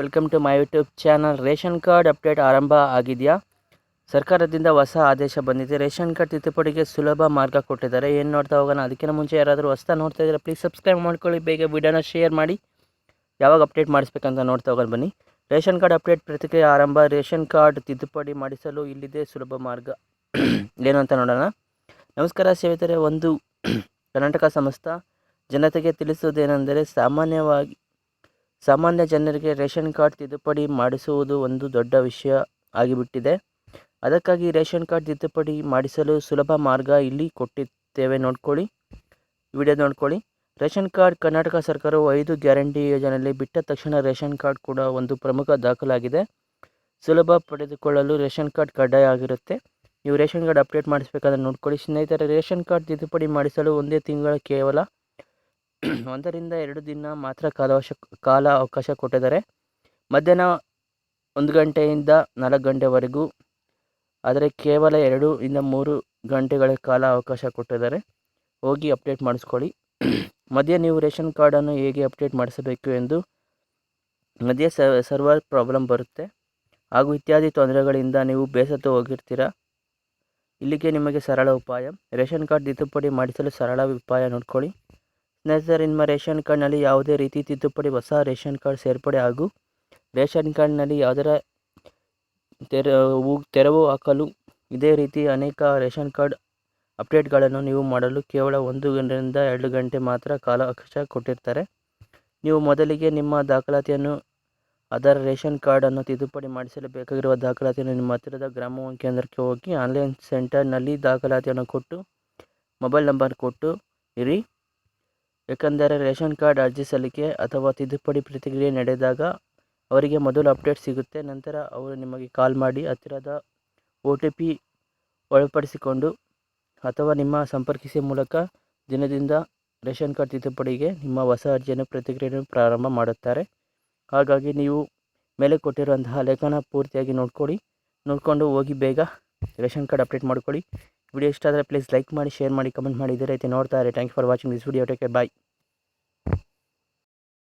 Welcome to my YouTube channel ration card update ಆರಂಭ ಆಗಿದೆಯಾ? ಸರ್ಕಾರದಿಂದ ಹೊಸ ಆದೇಶ ಬಂದಿದೆ. ರೇಷನ್ ಕಾರ್ಡ್ ತಿದ್ದುಪಡಿಗೆ ಸುಲಭ ಮಾರ್ಗ ಕೊಟ್ಟಿದ್ದಾರೆ. ಏನು ನೋಡ್ತಾ ಹೋಗೋಣ? ಅದಕ್ಕಿಂತ ಮುಂಚೆ ಯಾರಾದರೂ ಹೊಸ ನೋಡ್ತಾ ಇದ್ದರೆ ಪ್ಲೀಸ್ ಸಬ್ಸ್ಕ್ರೈಬ್ ಮಾಡ್ಕೊಳ್ಳಿ. ಬೇಗ ವಿಡಿಯೋನ ಶೇರ್ ಮಾಡಿ. ಯಾವಾಗ ಅಪ್ಡೇಟ್ ಮಾಡಿಸ್ಬೇಕಂತ ನೋಡ್ತಾ ಹೋಗೋಣ ಬನ್ನಿ. ರೇಷನ್ ಕಾರ್ಡ್ ಅಪ್ಡೇಟ್ ಪ್ರತಿಕ್ರಿಯೆ ಆರಂಭ. ರೇಷನ್ ಕಾರ್ಡ್ ತಿದ್ದುಪಡಿ ಮಾಡಿಸಲು ಇಲ್ಲಿದೆ ಸುಲಭ ಮಾರ್ಗ. ಏನು ಅಂತ ನೋಡೋಣ. ನಮಸ್ಕಾರ ಸೇವಿತರೆ ಒಂದು ಕರ್ನಾಟಕ ಸಂಸ್ಥಾ ಜನತೆಗೆ ತಿಳಿಸುವುದೇನೆಂದರೆ ಸಾಮಾನ್ಯವಾಗಿ ಸಾಮಾನ್ಯ ಜನರಿಗೆ ರೇಷನ್ ಕಾರ್ಡ್ ತಿದ್ದುಪಡಿ ಮಾಡಿಸುವುದು ಒಂದು ದೊಡ್ಡ ವಿಷಯ ಆಗಿಬಿಟ್ಟಿದೆ. ಅದಕ್ಕಾಗಿ ರೇಷನ್ ಕಾರ್ಡ್ ತಿದ್ದುಪಡಿ ಮಾಡಿಸಲು ಸುಲಭ ಮಾರ್ಗ ಇಲ್ಲಿ ಕೊಟ್ಟಿದ್ದೇವೆ. ನೋಡ್ಕೊಳ್ಳಿ. ವಿಡಿಯೋ ನೋಡ್ಕೊಳ್ಳಿ. ರೇಷನ್ ಕಾರ್ಡ್ ಕರ್ನಾಟಕ ಸರ್ಕಾರವು ಐದು ಗ್ಯಾರಂಟಿ ಯೋಜನೆಯಲ್ಲಿ ಬಿಟ್ಟ ತಕ್ಷಣ ರೇಷನ್ ಕಾರ್ಡ್ ಕೂಡ ಒಂದು ಪ್ರಮುಖ ದಾಖಲಾಗಿದೆ. ಸುಲಭ ಪಡೆದುಕೊಳ್ಳಲು ರೇಷನ್ ಕಾರ್ಡ್ ಕಡ್ಡಾಯ ಆಗಿರುತ್ತೆ. ನೀವು ರೇಷನ್ ಕಾರ್ಡ್ ಅಪ್ಡೇಟ್ ಮಾಡಿಸ್ಬೇಕಾದ್ರೆ ನೋಡ್ಕೊಳ್ಳಿ. ಸ್ನೇಹಿತರೆ, ರೇಷನ್ ಕಾರ್ಡ್ ತಿದ್ದುಪಡಿ ಮಾಡಿಸಲು ಒಂದೇ ತಿಂಗಳ ಕೇವಲ ಒಂದರಿಂದ ಎರಡು ದಿನ ಮಾತ್ರ ಕಾಲಾವಶ ಕಾಲ ಅವಕಾಶ ಕೊಟ್ಟಿದ್ದಾರೆ. ಮಧ್ಯಾಹ್ನ ಒಂದು ಗಂಟೆಯಿಂದ ನಾಲ್ಕು ಗಂಟೆವರೆಗೂ, ಆದರೆ ಕೇವಲ ಎರಡು ಇಂದ ಮೂರು ಗಂಟೆಗಳ ಕಾಲ ಅವಕಾಶ ಕೊಟ್ಟಿದ್ದಾರೆ. ಹೋಗಿ ಅಪ್ಡೇಟ್ ಮಾಡಿಸ್ಕೊಳ್ಳಿ. ಮಧ್ಯೆ ನೀವು ರೇಷನ್ ಕಾರ್ಡನ್ನು ಹೇಗೆ ಅಪ್ಡೇಟ್ ಮಾಡಿಸಬೇಕು ಎಂದು ಮಧ್ಯೆ ಸರ್ವರ್ ಪ್ರಾಬ್ಲಮ್ ಬರುತ್ತೆ. ಹಾಗೂ ಇತ್ಯಾದಿ ತೊಂದರೆಗಳಿಂದ ನೀವು ಬೇಸತ್ತು ಹೋಗಿರ್ತೀರಾ? ಇಲ್ಲಿಗೆ ನಿಮಗೆ ಸರಳ ಉಪಾಯ. ರೇಷನ್ ಕಾರ್ಡ್ ತಿದ್ದುಪಡಿ ಮಾಡಿಸಲು ಸರಳ ಉಪಾಯ ನೋಡ್ಕೊಳ್ಳಿ. ಸ್ನೇಹಿತರೆ ನಿಮ್ಮ ರೇಷನ್ ಕಾರ್ಡ್ನಲ್ಲಿ ಯಾವುದೇ ರೀತಿ ತಿದ್ದುಪಡಿ ಹೊಸ ರೇಷನ್ ಕಾರ್ಡ್ ಸೇರ್ಪಡೆ ಹಾಗೂ ರೇಷನ್ ಕಾರ್ಡ್ನಲ್ಲಿ ಯಾವುದರ ತೆರವು ತೆರವು ಹಾಕಲು ಇದೇ ರೀತಿ ಅನೇಕ ರೇಷನ್ ಕಾರ್ಡ್ ಅಪ್ಡೇಟ್ಗಳನ್ನು ನೀವು ಮಾಡಲು ಕೇವಲ ಒಂದು ಗಂಟೆಯಿಂದ ಎರಡು ಗಂಟೆ ಮಾತ್ರ ಕಾಲಾವಕಾಶ ಕೊಟ್ಟಿರ್ತಾರೆ ನೀವು ಮೊದಲಿಗೆ ನಿಮ್ಮ ದಾಖಲಾತಿಯನ್ನು ಅದರ ರೇಷನ್ ಕಾರ್ಡನ್ನು ತಿದ್ದುಪಡಿ ಮಾಡಿಸಲು ಬೇಕಾಗಿರುವ ದಾಖಲಾತಿಯನ್ನು ನಿಮ್ಮ ಹತ್ತಿರದ ಗ್ರಾಮ ಕೇಂದ್ರಕ್ಕೆ ಹೋಗಿ ಆನ್ಲೈನ್ ಸೆಂಟರ್ನಲ್ಲಿ ದಾಖಲಾತಿಯನ್ನು ಕೊಟ್ಟು ಮೊಬೈಲ್ ನಂಬರ್ ಕೊಟ್ಟು ಇರಿ ಏಕೆಂದರೆ ರೇಷನ್ ಕಾರ್ಡ್ ಅರ್ಜಿ ಸಲ್ಲಿಕೆ ಅಥವಾ ತಿದ್ದುಪಡಿ ಪ್ರತಿಕ್ರಿಯೆ ನಡೆದಾಗ ಅವರಿಗೆ ಮೊದಲು ಅಪ್ಡೇಟ್ ಸಿಗುತ್ತೆ. ನಂತರ ಅವರು ನಿಮಗೆ ಕಾಲ್ ಮಾಡಿ ಹತ್ತಿರದ ಒ ಟಿ ಪಿ ಒಳಪಡಿಸಿಕೊಂಡು ಅಥವಾ ನಿಮ್ಮ ಸಂಪರ್ಕಿಸಿ ಮೂಲಕ ದಿನದಿಂದ ರೇಷನ್ ಕಾರ್ಡ್ ತಿದ್ದುಪಡಿಗೆ ನಿಮ್ಮ ಹೊಸ ಅರ್ಜಿಯನ್ನು ಪ್ರತಿಕ್ರಿಯೆಯನ್ನು ಪ್ರಾರಂಭ ಮಾಡುತ್ತಾರೆ. ಹಾಗಾಗಿ ನೀವು ಮೇಲೆ ಕೊಟ್ಟಿರುವಂತಹ ಲೇಖನ ಪೂರ್ತಿಯಾಗಿ ನೋಡ್ಕೊಳ್ಳಿ. ನೋಡಿಕೊಂಡು ಹೋಗಿ ಬೇಗ ರೇಷನ್ ಕಾರ್ಡ್ ಅಪ್ಡೇಟ್ ಮಾಡ್ಕೊಳ್ಳಿ. ವಿಡಿಯೋ ಇಷ್ಟ ಆದರೆ ಪ್ಲೀಸ್ ಲೈಕ್ ಮಾಡಿ, ಶೇರ್ ಮಾಡಿ, ಕಮೆಂಟ್ ಮಾಡಿ. ರೀತಿ ನೋಡ್ತಾ thank you for watching this video. Take bye.